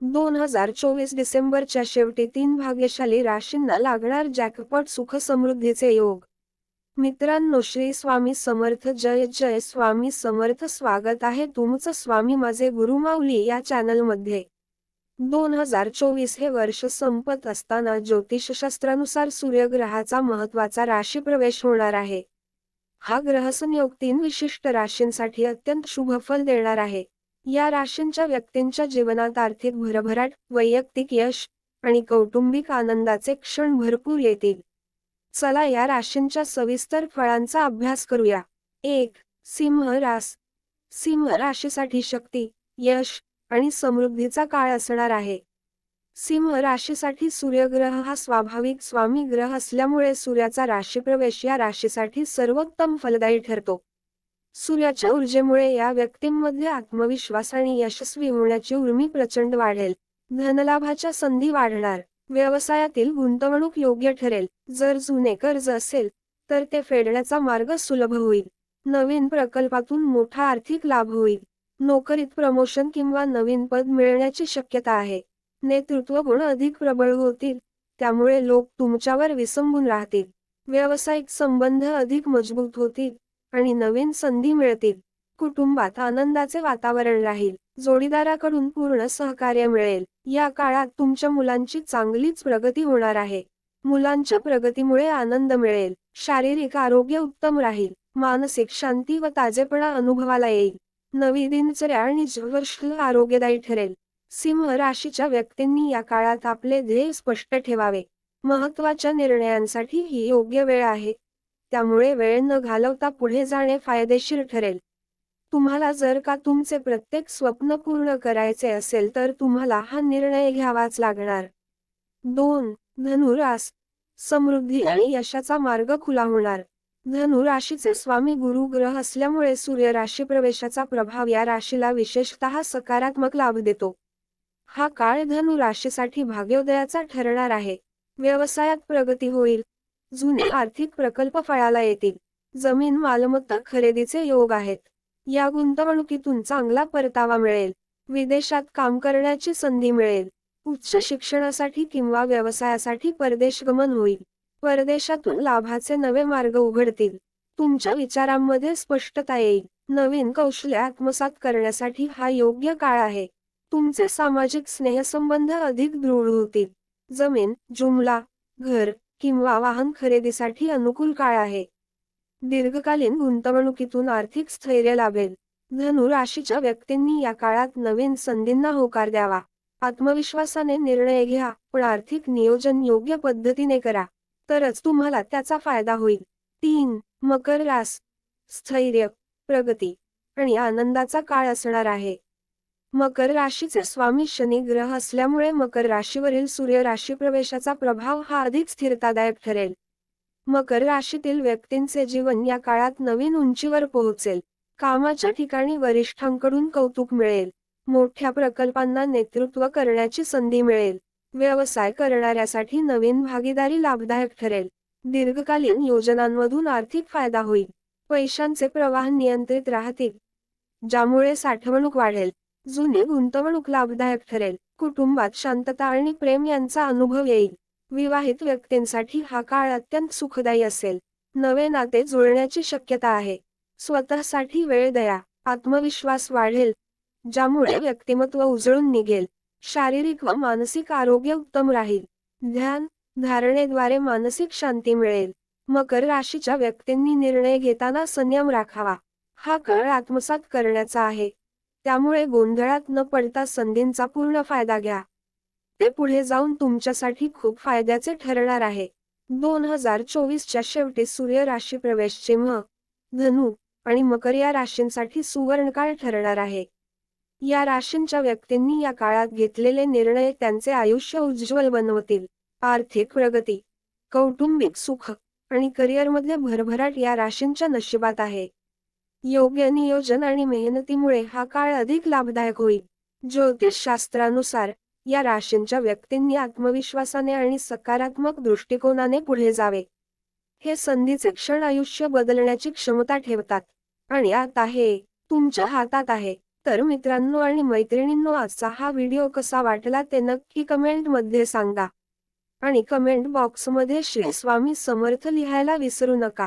दोन हजार चोवीस डिसेंबरच्या शेवटी तीन भाग्यशाली राशींना लागणार जॅकपॉट सुख समृद्धीचे योग. मित्रांनो श्री स्वामी समर्थ जय जय स्वामी समर्थ स्वागत आहे तुमचं स्वामी माझे गुरुमाऊली या चॅनलमध्ये. दोन हजार चोवीस हे वर्ष संपत असताना ज्योतिषशास्त्रानुसार सूर्यग्रहाचा महत्त्वाचा राशी प्रवेश होणार आहे. हा ग्रहसंयोग तीन विशिष्ट राशींसाठी अत्यंत शुभफल देणार आहे. या राशींच्या व्यक्तींच्या जीवनात आर्थिक भरभराट वैयक्तिक यश आणि कौटुंबिक आनंदाचे क्षण भरपूर येतील. चला या राशींच्या सविस्तर फळांचा अभ्यास करूया. एक सिंह रास. सिंह राशीसाठी शक्ती यश आणि समृद्धीचा काळ असणार आहे. सिंह राशीसाठी सूर्यग्रह हा स्वाभाविक स्वामी ग्रह असल्यामुळे सूर्याचा राशीप्रवेश या राशीसाठी सर्वोत्तम फलदायी ठरतो. सूर्याच्या ऊर्जेमुळे या व्यक्तींमध्ये आत्मविश्वास आणि यशस्वी होण्याची उर्मी प्रचंड वाढेल. धनलाभाच्या संधी वाढणार. व्यवसायातील गुंतवणूक योग्य ठरेल. जर जुने कर्ज असेल तर ते फेडण्याचा मार्ग सुलभ होईल. नवीन प्रकल्पातून मोठा आर्थिक लाभ होईल. नोकरीत प्रमोशन किंवा नवीन पद मिळण्याची शक्यता आहे. नेतृत्व गुण अधिक प्रबळ होतील. त्यामुळे लोक तुमच्यावर विसंबून राहतील. व्यावसायिक संबंध अधिक मजबूत होतील. आणि नवीन संधी मिळतील. कुटुंबात आनंदाचे वातावरण राहील. जोडीदाराकडून पूर्ण सहकार्य मिळेल. या काळात तुमच्या मुलांची चांगलीच प्रगती होणार आहे. मुलांच्या प्रगतीमुळे आनंद मिळेल. शारीरिक आरोग्य उत्तम राहील. मानसिक शांती व ताजेपणा अनुभवाला येईल. नवी दिनचर्या आणि वर्ष आरोग्यदायी ठरेल. सिंह राशीच्या व्यक्तींनी या काळात आपले ध्येय स्पष्ट ठेवावे. महत्त्वाच्या निर्णयांसाठी ही योग्य वेळ आहे. त्यामुळे वेळ न घालवता पुढे जाणे फायदेशीर ठरेल. तुम्हाला जर का तुमचे प्रत्येक स्वप्न पूर्ण करायचे असेल तर तुम्हाला हा निर्णय घ्यावाच लागणार. दोन धनुरास. समृद्धी आणि यशाचा मार्ग खुला होणार. धनु राशीचे स्वामी गुरु ग्रह असल्यामुळे सूर्य राशी प्रवेशाचा प्रभाव या राशीला विशेषतः सकारात्मक लाभ देतो. हा काळ धनु राशीसाठी भाग्योदयाचा ठरणार आहे. व्यवसायात प्रगती होईल. जुने आर्थिक प्रकल्प फळाला येतील. जमीन मालमत्ता खरेदीचे योग आहेत. या गुंतवणुकीतून चांगला परतावा मिळेल. विदेशात काम करण्याची संधी मिळेल. उच्च शिक्षणासाठी किंवा व्यवसायासाठी परदेश गमन होईल. परदेशातून लाभाचे नवे मार्ग उघडतील. तुमच्या विचारांमध्ये स्पष्टता येईल. नवीन कौशल्य आत्मसात करण्यासाठी हा योग्य काळ आहे. तुमचे सामाजिक स्नेहसंबंध अधिक दृढ होतील. जमीन जुमला घर किंवा वाहन खरेदीसाठी अनुकूल काळ आहे. दीर्घकालीन गुंतवणुकीतून आर्थिक स्थैर्य लाभेल. धनु राशीच्या व्यक्तींनी या काळात नवीन संधींना होकार द्यावा. आत्मविश्वासाने निर्णय घ्या पण आर्थिक नियोजन योग्य पद्धतीने करा. तरच तुम्हाला त्याचा फायदा होईल. तीन मकर रास स्थैर्य प्रगती आणि आनंदाचा काळ असणार आहे. मकर राशीचे स्वामी शनी ग्रह असल्यामुळे मकर राशीवरील सूर्य राशी प्रवेशाचा प्रभाव हा अधिक स्थिरतादायक ठरेल. मकर राशीतील व्यक्तींचे जीवन या काळात नवीन उंचीवर पोहोचेल. कामाच्या ठिकाणी वरिष्ठांकडून कौतुक मिळेल. मोठ्या प्रकल्पांना नेतृत्व करण्याची संधी मिळेल. व्यवसाय करणाऱ्यासाठी नवीन भागीदारी लाभदायक ठरेल. दीर्घकालीन योजनांमधून आर्थिक फायदा होईल. पैशांचे प्रवाह नियंत्रित राहतील ज्यामुळे साठवणूक वाढेल. जुनी गुंतवणूक लाभदायक ठरेल. कुटुंबात शांतता आणि प्रेम यांचा अनुभव येईल. विवाहित व्यक्तींसाठी हा काळ अत्यंत सुखदायी असेल. नवे नाते जुळण्याची शक्यता आहे. स्वतःसाठी वेळ द्या. आत्मविश्वास वाढेल ज्यामुळे व्यक्तिमत्व उजळून निघेल. शारीरिक व मानसिक आरोग्य उत्तम राहील. ध्यान धारणेद्वारे मानसिक शांती मिळेल. मकर राशीच्या व्यक्तींनी निर्णय घेताना संयम राखावा. हा काळ आत्मसात करण्याचा आहे. त्यामुळे गोंधळात न पडता संधींचा पूर्ण फायदा घ्या. ते पुढे जाऊन तुमच्यासाठी खूप फायद्याचे ठरणार आहे. दोन हजार चोवीसच्या शेवटी सूर्य राशी प्रवेश चिन्ह धनु आणि मकर या राशींसाठी सुवर्णकाळ ठरणार आहे. या राशींच्या व्यक्तींनी या काळात घेतलेले निर्णय त्यांचे आयुष्य उज्ज्वल बनवतील. आर्थिक प्रगती कौटुंबिक सुख आणि करिअरमधले भरभराट या राशींच्या नशिबात आहे. योग्य नियोजन आणि मेहनतीमुळे हा काळ अधिक लाभदायक होईल. ज्योतिषशास्त्रानुसार या राशींच्या व्यक्तींनी आत्मविश्वासाने आणि सकारात्मक दृष्टिकोनाने पुढे जावे. हे संधीचे क्षण आयुष्य बदलण्याची क्षमता ठेवतात. आणि आता हे तुमच्या हातात आहे. तर मित्रांनो आणि मैत्रिणींनो आजचा हा व्हिडिओ कसा वाटला ते नक्की कमेंटमध्ये सांगा. आणि कमेंट बॉक्समध्ये श्री स्वामी समर्थ लिहायला विसरू नका.